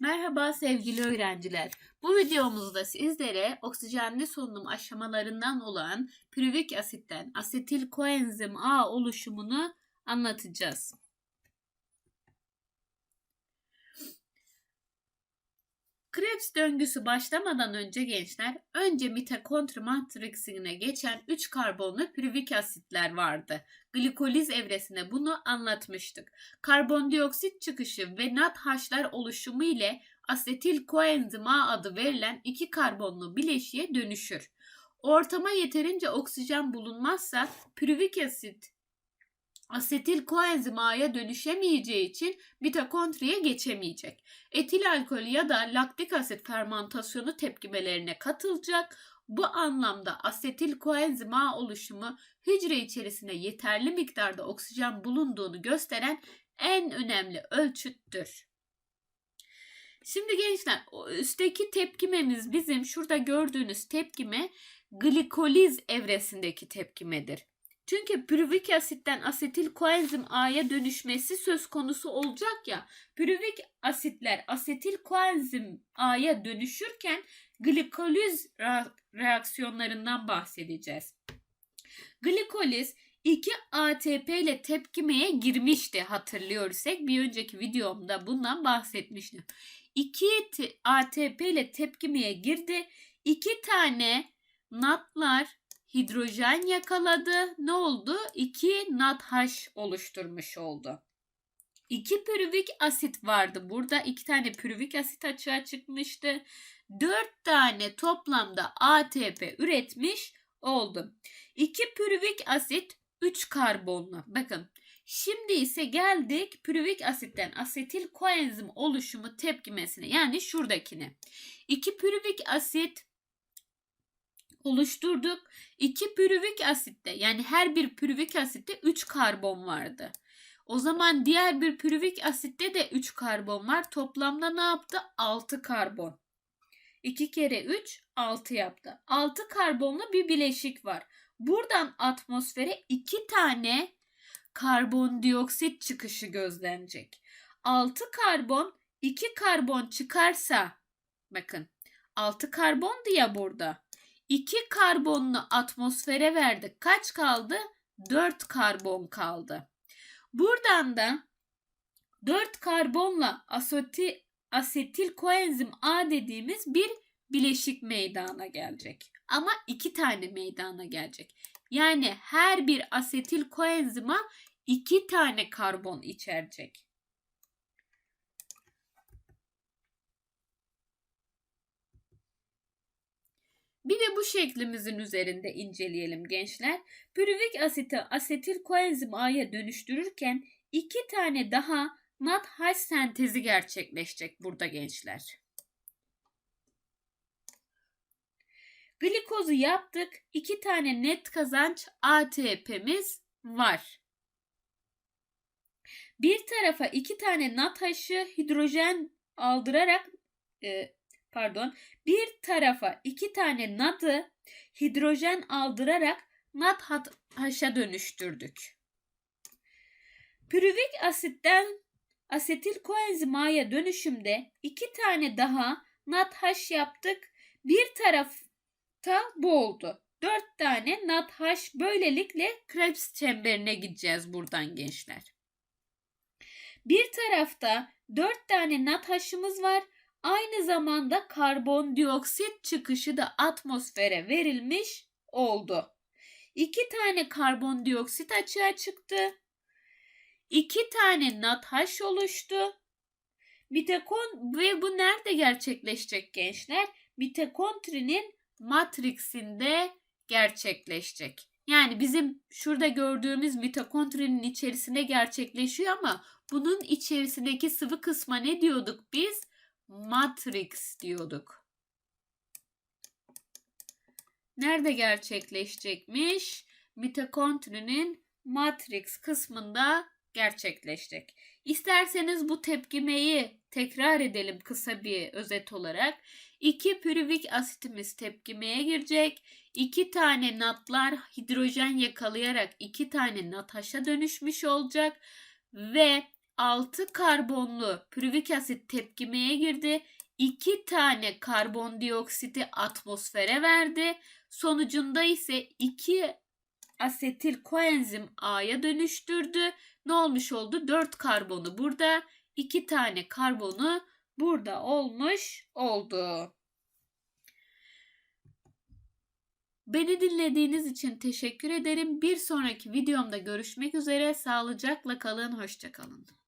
Merhaba sevgili öğrenciler. Bu videomuzda sizlere oksijenli solunum aşamalarından olan pürüvik asitten asetil koenzim A oluşumunu anlatacağız. Krebs döngüsü başlamadan önce gençler, önce mitokondri matriksine geçen 3 karbonlu pürüvik asitler vardı. Glikoliz evresinde bunu anlatmıştık. Karbondioksit çıkışı ve NADH'lar oluşumu ile asetil koenzim A adı verilen iki karbonlu bileşiğe dönüşür. Ortama yeterince oksijen bulunmazsa pürüvik asit asetil koenzim A'ya dönüşemeyeceği için mitokondriye geçemeyecek. Etil alkol ya da laktik asit fermentasyonu tepkimelerine katılacak. Bu anlamda asetil koenzim A oluşumu hücre içerisinde yeterli miktarda oksijen bulunduğunu gösteren en önemli ölçüttür. Şimdi gençler üstteki tepkimemiz bizim şurada gördüğünüz tepkime glikoliz evresindeki tepkimedir. Çünkü pürüvik asitten asetil koenzim A'ya dönüşmesi söz konusu olacak ya. Pürüvik asitler asetil koenzim A'ya dönüşürken glikoliz reaksiyonlarından bahsedeceğiz. Glikoliz 2 ATP ile tepkimeye girmişti hatırlıyorsak bir önceki videomda bundan bahsetmiştim. 2 ATP ile tepkimeye girdi. 2 tane natlar hidrojen yakaladı. Ne oldu? 2 NADH oluşturmuş oldu. 2 pürüvik asit vardı. Burada 2 tane pürüvik asit açığa çıkmıştı. 4 tane toplamda ATP üretmiş oldu. 2 pürüvik asit 3 karbonlu. Bakın Şimdi ise geldik pürüvik asitten asetil koenzim oluşumu tepkimesine yani şuradakine. 2 pürüvik asit oluşturduk. 2 pürüvik asitte yani her bir pürüvik asitte 3 karbon vardı. O zaman diğer bir pürüvik asitte de 3 karbon var. Toplamda ne yaptı? 6 karbon. 2 kere 3 6 yaptı. 6 karbonlu bir bileşik var. Buradan atmosfere 2 tane karbondioksit çıkışı gözlenecek. 6 karbon 2 karbon çıkarsa bakın 6 karbondu ya burada. 2 karbonlu atmosfere verdik. Kaç kaldı? 4 karbon kaldı. Buradan da 4 karbonla asoti, asetil koenzim A dediğimiz bir bileşik meydana gelecek. Ama iki tane meydana gelecek. Yani her bir asetil koenzima iki tane karbon içerecek. Bir de bu şeklimizin üzerinde inceleyelim gençler. Pürüvik asiti asetil koenzim A'ya dönüştürürken iki tane daha NADH sentezi gerçekleşecek burada gençler. Glikozu yaptık. İki tane net kazanç ATP'miz var. Bir tarafa iki tane NADH'ı hidrojen aldırarak e, pardon bir tarafa iki tane NAD'ı hidrojen aldırarak NADH'a dönüştürdük. Pürüvik asitten asetil koenzim A'ya dönüşümde iki tane daha NADH yaptık. Bir tarafta bu oldu. Dört tane NADH böylelikle Krebs çemberine gideceğiz buradan gençler. Bir tarafta dört tane NADH'ımız var. Aynı zamanda karbondioksit çıkışı da atmosfere verilmiş oldu. İki tane karbondioksit açığa çıktı. İki tane NADH oluştu. Mitokon ve bu nerede gerçekleşecek gençler? Mitokondrinin matriksinde gerçekleşecek. Yani bizim şurada gördüğümüz mitokondrinin içerisinde gerçekleşiyor ama bunun içerisindeki sıvı kısma ne diyorduk biz? Matrix diyorduk. Nerede gerçekleşecekmiş? Mitokondrinin matrix kısmında gerçekleşecek. İsterseniz bu tepkimeyi tekrar edelim kısa bir özet olarak. 2 pürüvik asitimiz tepkimeye girecek. 2 tane natlar hidrojen yakalayarak 2 tane nataşa dönüşmüş olacak ve 6 karbonlu pürüvik asit tepkimeye girdi. 2 tane karbondioksiti atmosfere verdi. Sonucunda ise 2 asetil koenzim A'ya dönüştürdü. Ne olmuş oldu? 4 karbonu burada, 2 tane karbonu burada olmuş oldu. Beni dinlediğiniz için teşekkür ederim. Bir sonraki videomda görüşmek üzere. Sağlıcakla kalın, hoşça kalın.